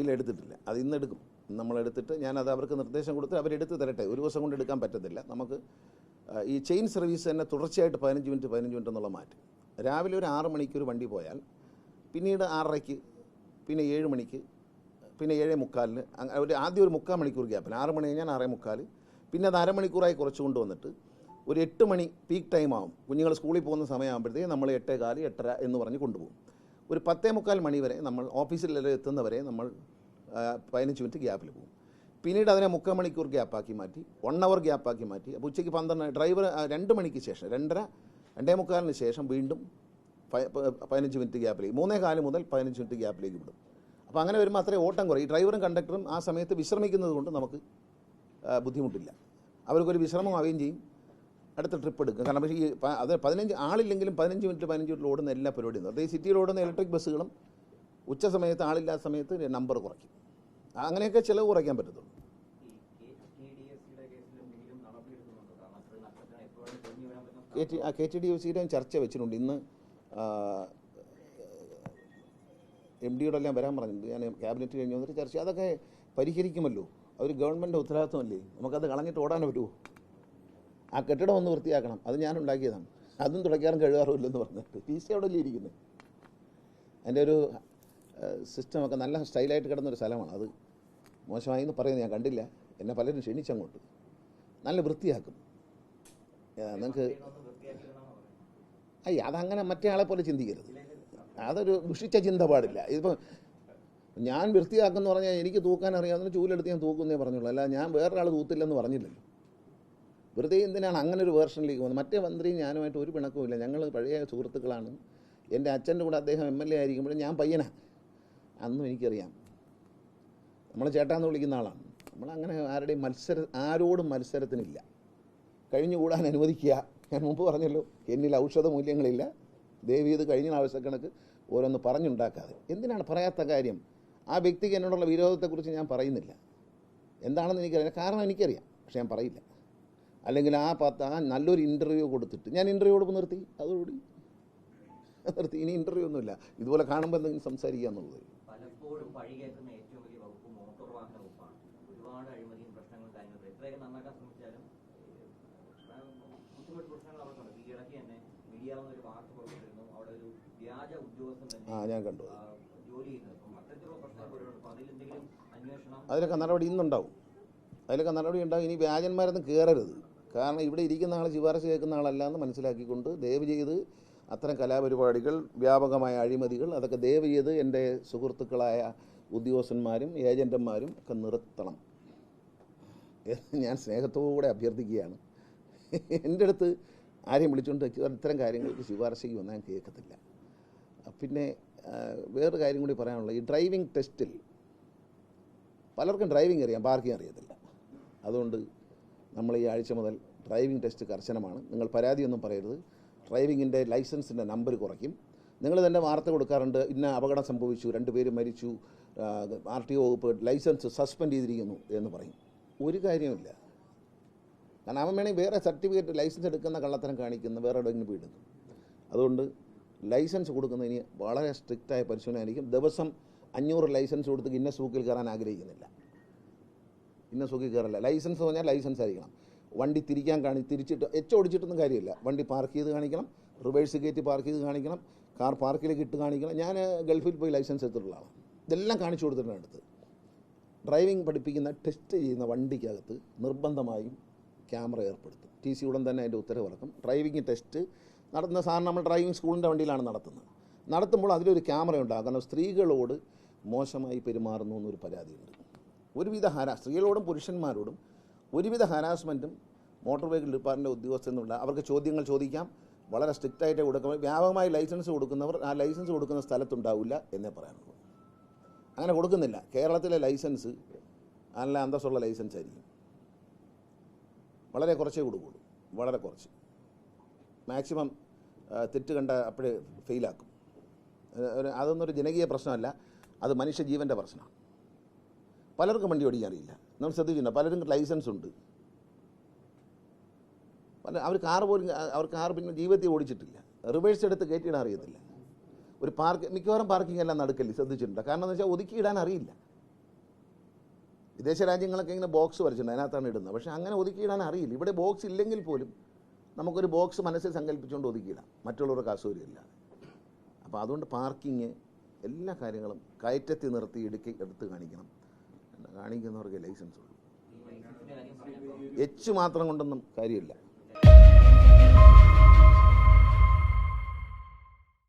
ഇല്ല എടുത്തിട്ടില്ല. അത് ഇന്ന് എടുക്കും. നമ്മൾ എടുത്തിട്ട് ഞാനത് അവർക്ക് നിർദ്ദേശം കൊടുത്ത് അവരെടുത്ത് തരട്ടെ. ഒരു ദിവസം കൊണ്ട് എടുക്കാൻ പറ്റത്തില്ല. നമുക്ക് ഈ ചെയിൻ സർവീസ് തന്നെ തുടർച്ചയായിട്ട് പതിനഞ്ച് മിനിറ്റ് പതിനഞ്ച് മിനിറ്റ് എന്നുള്ള മാറ്റം. രാവിലെ ഒരു ആറ് മണിക്ക് ഒരു വണ്ടി പോയാൽ പിന്നീട് ആറരയ്ക്ക് പിന്നെ ഏഴ് മണിക്ക് പിന്നെ ഏഴേ മുക്കാലിന് ഒരു ആദ്യം ഒരു മുക്കാൽ മണിക്കൂർ ഗ്യാപ്പ് ആറ് മണി കഴിഞ്ഞാൽ ആറേ മുക്കാൽ പിന്നെ അത് അരമണിക്കൂറായി കുറച്ച് കൊണ്ടുവന്നിട്ട് ഒരു എട്ട് മണി പീക്ക് ടൈം ആവും കുഞ്ഞുങ്ങൾ സ്കൂളിൽ പോകുന്ന സമയമാകുമ്പോഴത്തേക്ക് നമ്മൾ എട്ടേ കാൽ എട്ടര എന്ന് പറഞ്ഞ് കൊണ്ടുപോകും. ഒരു പത്തേ മുക്കാൽ മണി വരെ നമ്മൾ ഓഫീസിലെല്ലാം എത്തുന്നവരെ നമ്മൾ പതിനഞ്ച് മിനിറ്റ് ഗ്യാപ്പിൽ പോകും. പിന്നീട് അതിനെ മുക്കാൽ മണിക്കൂർ ഗ്യാപ്പാക്കി മാറ്റി വൺ അവർ ഗ്യാപ്പാക്കി മാറ്റി അപ്പോൾ ഉച്ചയ്ക്ക് പന്ത്രണ്ട് ഡ്രൈവർ രണ്ട് മണിക്ക് ശേഷം രണ്ടര രണ്ടേ മുക്കാലിന് ശേഷം വീണ്ടും പതിനഞ്ച് മിനിറ്റ് ഗ്യാപ്പിലേക്ക് മൂന്നേ കാൽ മുതൽ പതിനഞ്ച് മിനിറ്റ് ഗ്യാപ്പിലേക്ക് വിടും. അപ്പോൾ അങ്ങനെ വരുമ്പോൾ അത്രയും ഓട്ടം കുറയും. ഈ ഡ്രൈവറും കണ്ടക്ടറും ആ സമയത്ത് വിശ്രമിക്കുന്നത് കൊണ്ട് നമുക്ക് ബുദ്ധിമുട്ടില്ല. അവർക്കൊരു വിശ്രമം ആവുകയും ചെയ്യും. അടുത്ത ട്രിപ്പ് എടുക്കും. കാരണം പക്ഷേ ഈ അത് പതിനഞ്ച് ആളില്ലെങ്കിലും പതിനഞ്ച് മിനിറ്റ് പതിനഞ്ച് മിനിറ്റ് ഓടുന്ന എല്ലാ പരിപാടിയും അത് ഈ സിറ്റിയിൽ ഓടുന്ന ഇലക്ട്രിക് ബസ്സുകളും ഉച്ച സമയത്ത് ആളില്ലാത്ത സമയത്ത് നമ്പർ കുറയ്ക്കും. അങ്ങനെയൊക്കെ ചിലവ് കുറയ്ക്കാൻ പറ്റത്തുള്ളൂ. K T K T D F സിയുടെയും ചർച്ച വെച്ചിട്ടുണ്ട്. ഇന്ന് എം ഡിയോടെ എല്ലാം വരാൻ പറഞ്ഞിട്ടുണ്ട്. ഞാൻ ക്യാബിനറ്റ് കഴിഞ്ഞ് വന്നിട്ട് ചർച്ച അതൊക്കെ പരിഹരിക്കുമല്ലോ. അവർ ഗവൺമെന്റ് ഉത്തരവാദിത്വമല്ലേ? നമുക്കത് കളഞ്ഞിട്ട് ഓടാൻ പറ്റുമോ ആ കെട്ടിടം ഒന്ന് വൃത്തിയാക്കണം. അത് ഞാൻ ഉണ്ടാക്കിയതാണ് അതും തുടയ്ക്കാറും കഴുകാറുമില്ലെന്ന് പറഞ്ഞിട്ട്. ടി സി അവിടെ ഇരിക്കുന്നത് എന്റെ ഒരു സിസ്റ്റമൊക്കെ നല്ല സ്റ്റൈലായിട്ട് കിടന്നൊരു സ്ഥലമാണ് അത്. മോശമായി എന്ന് പറയുന്നത് ഞാൻ കണ്ടില്ല. എന്നെ പലരും ക്ഷണിച്ചങ്ങോട്ട്. നല്ല വൃത്തിയാക്കും. നിങ്ങൾക്ക് അയ്യ അതങ്ങനെ മറ്റേ ആളെ പോലെ ചിന്തിക്കരുത്. അതൊരു ദുഷിച്ച ചിന്ത പാടില്ല. ഇതിപ്പോൾ ഞാൻ വൃത്തിയാക്കുമെന്ന് പറഞ്ഞാൽ എനിക്ക് തൂക്കാൻ അറിയാവുന്ന ചൂലെടുത്ത് ഞാൻ തൂക്കുന്നേ പറഞ്ഞുള്ളൂ. അല്ല ഞാൻ വേറൊരാൾ തൂത്തില്ലെന്ന് പറഞ്ഞില്ലല്ലോ. വെറുതെ എന്തിനാണ് അങ്ങനെ ഒരു വേർഷനിലേക്ക് പോകുന്നത്? മറ്റേ മന്ത്രിയും ഞാനുമായിട്ട് ഒരു പിണക്കവുമില്ല. ഞങ്ങൾ പഴയ സുഹൃത്തുക്കളാണ്. എന്റെ അച്ഛന്റെ കൂടെ അദ്ദേഹം എം എൽ എ ആയിരിക്കുമ്പോഴും ഞാൻ പയ്യനാ. അന്നും എനിക്കറിയാം. നമ്മൾ ചേട്ടാന്ന് വിളിക്കുന്ന ആളാണ്. നമ്മളങ്ങനെ ആരുടെയും മത്സര ആരോടും മത്സരത്തിനില്ല. കഴിഞ്ഞുകൂടാൻ അനുവദിക്കുക. ഞാൻ മുമ്പ് പറഞ്ഞല്ലോ എന്നിൽ ഔഷധ മൂല്യങ്ങളില്ല ദേവി ഇത് കഴിഞ്ഞ ആവശ്യക്കണക്ക് ഓരോന്ന് പറഞ്ഞുണ്ടാക്കാതെ. എന്തിനാണ് പറയാത്ത കാര്യം? ആ വ്യക്തിക്ക് എന്നോടുള്ള വിരോധത്തെക്കുറിച്ച് ഞാൻ പറയുന്നില്ല. എന്താണെന്ന് എനിക്കറിയാം കാരണം എനിക്കറിയാം പക്ഷെ ഞാൻ പറയില്ല. അല്ലെങ്കിൽ ആ പത്ത് ആ നല്ലൊരു ഇന്റർവ്യൂ കൊടുത്തിട്ട്. ഞാൻ ഇന്റർവ്യൂ കൊടുപ്പ് നിർത്തി. അതോടുകൂടി നിർത്തി. ഇനി ഇന്റർവ്യൂ ഒന്നുമില്ല. ഇതുപോലെ കാണുമ്പോൾ എന്തെങ്കിലും സംസാരിക്കുക എന്നുള്ളത്. ആ ഞാൻ കണ്ടു അതിലൊക്കെ നടപടി ഇന്നുണ്ടാവും. അതിലൊക്കെ നടപടി ഉണ്ടാവും. ഇനി വ്യാജന്മാരൊന്നും കയറരുത് കാരണം ഇവിടെ ഇരിക്കുന്ന ആൾ ശുപാർശ കേൾക്കുന്ന ആളല്ല എന്ന് മനസ്സിലാക്കിക്കൊണ്ട് ദയവ് ചെയ്ത് അത്തരം കലാപരിപാടികൾ വ്യാപകമായ അഴിമതികൾ അതൊക്കെ ദയവ് ചെയ്ത് എന്റെ സുഹൃത്തുക്കളായ ഉദ്യോഗസ്ഥന്മാരും ഏജന്റന്മാരും ഒക്കെ നിർത്തണം. ഞാൻ സ്നേഹത്തോടെ അഭ്യർത്ഥിക്കുകയാണ്. എന്റെ അടുത്ത് ആരെയും വിളിച്ചുകൊണ്ട് ഇത്തരം കാര്യങ്ങൾക്ക് ശുപാർശയ്ക്ക് വന്നാൽ ഞാൻ കേൾക്കത്തില്ല. പിന്നെ വേറൊരു കാര്യം കൂടി പറയാനുള്ളത്. ഈ ഡ്രൈവിംഗ് ടെസ്റ്റിൽ പലർക്കും ഡ്രൈവിംഗ് അറിയാം പാർക്കിംഗ് അറിയത്തില്ല. അതുകൊണ്ട് നമ്മൾ ഈ ആഴ്ച മുതൽ ഡ്രൈവിംഗ് ടെസ്റ്റ് കർശനമാണ്. നിങ്ങൾ പരാതിയൊന്നും പറയരുത്. ഡ്രൈവിങ്ങിന്റെ ലൈസൻസിന്റെ നമ്പർ കുറയ്ക്കും. നിങ്ങൾ തന്നെ വാർത്ത കൊടുക്കാറുണ്ട് ഇന്ന അപകടം സംഭവിച്ചു രണ്ടുപേര് മരിച്ചു ആർ ടി ഒ വകുപ്പ് ലൈസൻസ് സസ്പെൻഡ് ചെയ്തിരിക്കുന്നു എന്ന് പറയും. ഒരു കാര്യമില്ല കാരണം അവൻ വേണമെങ്കിൽ വേറെ സർട്ടിഫിക്കറ്റ് ലൈസൻസ് എടുക്കുന്ന കള്ളത്തരം കാണിക്കുന്ന വേറെ എവിടെയെങ്കിലും പോയി എടുക്കും അതുകൊണ്ട് ലൈസൻസ് കൊടുക്കുന്നതിന് വളരെ സ്ട്രിക്റ്റായ പരിശോധന ആയിരിക്കും ദിവസം അഞ്ഞൂറ് ലൈസൻസ് കൊടുത്ത് ഗിന്നസ് ബുക്കിൽ കയറാൻ ആഗ്രഹിക്കുന്നില്ല. ഗിന്നസ് സുഖി കയറില്ല ലൈസൻസ് എന്ന് പറഞ്ഞാൽ ലൈസൻസ് ആയിരിക്കണം. വണ്ടി തിരിക്കാൻ കാണി തിരിച്ചിട്ട് എച്ച് ഓടിച്ചിട്ടൊന്നും കാര്യമില്ല. വണ്ടി പാർക്ക് ചെയ്ത് കാണിക്കണം റിവേഴ്സ് കയറ്റി പാർക്ക് ചെയ്ത് കാണിക്കണം കാർ പാർക്കിലേക്ക് ഇട്ട് കാണിക്കണം. ഞാൻ ഗൾഫിൽ പോയി ലൈസൻസ് എടുത്തിട്ടുള്ള ആളാണ് ഇതെല്ലാം കാണിച്ചു കൊടുത്തിട്ടാണ് അടുത്ത്. ഡ്രൈവിംഗ് പഠിപ്പിക്കുന്ന ടെസ്റ്റ് ചെയ്യുന്ന വണ്ടിക്കകത്ത് നിർബന്ധമായും ക്യാമറ ഏർപ്പെടുത്തും. ടി സി ഉടൻ തന്നെ അതിന്റെ ഉത്തരവിറക്കും ഡ്രൈവിംഗ് ടെസ്റ്റ് നടത്തുന്ന സാധാരണ നമ്മൾ ഡ്രൈവിംഗ് സ്കൂളിന്റെ വണ്ടിയിലാണ് നടത്തുന്നത്. നടത്തുമ്പോൾ അതിലൊരു ക്യാമറ ഉണ്ടാകും കാരണം സ്ത്രീകളോട് മോശമായി പെരുമാറുന്നു എന്നൊരു പരാതിയുണ്ട്. ഒരുവിധ ഹരാ സ്ത്രീകളോടും പുരുഷന്മാരോടും ഒരുവിധ ഹരാസ്മെന്റും മോട്ടോർ വെഹിക്കിൾ ഡിപ്പാർട്ട്മെന്റ് ഉദ്യോഗസ്ഥനുള്ള അവർക്ക് ചോദ്യങ്ങൾ ചോദിക്കാം. വളരെ സ്ട്രിക്റ്റായിട്ട് കൊടുക്കും വ്യാപകമായി ലൈസൻസ് കൊടുക്കുന്നവർ ആ ലൈസൻസ് കൊടുക്കുന്ന സ്ഥലത്തുണ്ടാവില്ല എന്നേ പറയാനുള്ളൂ. അങ്ങനെ കൊടുക്കുന്നില്ല. കേരളത്തിലെ ലൈസൻസ് നല്ല അന്തസ്സുള്ള ലൈസൻസ് ആയിരിക്കും. വളരെ കുറച്ചേ കൊടുക്കുള്ളൂ. വളരെ കുറച്ച്. മാക്സിമം തെറ്റ് കണ്ട അപ്പോഴേ ഫെയിലാക്കും അതൊന്നൊരു ജനകീയ പ്രശ്നമല്ല. അത് മനുഷ്യജീവന്റെ പ്രശ്നമാണ്. പലർക്കും വണ്ടി ഓടിക്കാൻ അറിയില്ല നമ്മൾ ശ്രദ്ധിച്ചിട്ടുണ്ട് പലരും ലൈസൻസ് ഉണ്ട്. പല അവർ കാർ പോലും അവർ കാർ പിന്നെ ജീവിതത്തിൽ ഓടിച്ചിട്ടില്ല. റിവേഴ്സ് എടുത്ത് കയറ്റിയിടാൻ അറിയത്തില്ല. ഒരു പാർക്ക് മിക്കവാറും പാർക്കിംഗ് എല്ലാം നടക്കല്ലേ ശ്രദ്ധിച്ചിട്ടുണ്ട്. കാരണം എന്ന് വെച്ചാൽ ഒതുക്കിയിടാൻ അറിയില്ല. വിദേശ രാജ്യങ്ങളൊക്കെ ഇങ്ങനെ ബോക്സ് വരച്ചിട്ടുണ്ട് അതിനകത്താണ് ഇടുന്നത്. പക്ഷേ അങ്ങനെ ഒതുക്കിയിടാൻ അറിയില്ല. ഇവിടെ ബോക്സ് ഇല്ലെങ്കിൽ പോലും നമുക്കൊരു ബോക്സ് മനസ്സിൽ സങ്കല്പിച്ചുകൊണ്ട് ഒതുക്കിയിടാം. മറ്റുള്ളവർക്ക് അസൗകര്യമില്ലാതെ അപ്പോൾ അതുകൊണ്ട് പാർക്കിങ് എല്ലാ കാര്യങ്ങളും കയറ്റത്തി നിർത്തി ഇടുക്കി എടുത്ത് കാണിക്കണം. കാണിക്കുന്നവർക്ക് ലൈസൻസ് ഉള്ളൂ എച്ച് മാത്രം കൊണ്ടൊന്നും കാര്യമില്ല.